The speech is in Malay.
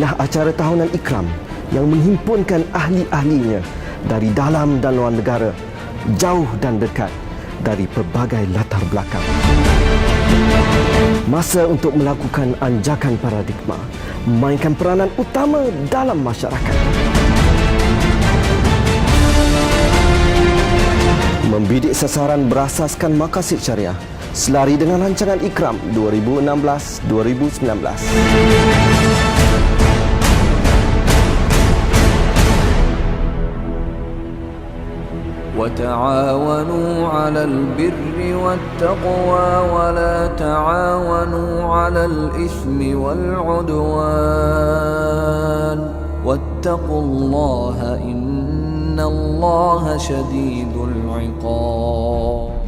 acara tahunan Ikram yang menghimpunkan ahli-ahlinya dari dalam dan luar negara, jauh dan dekat dari pelbagai latar belakang. Masa untuk melakukan anjakan paradigma, memainkan peranan utama dalam masyarakat. Membidik sasaran berasaskan makasid syariah selari dengan rancangan Ikram 2016-2019. وتعاونوا على البر والتقوى ولا تعاونوا على الإثم والعدوان. واتقوا الله إن الله شديد العقاب.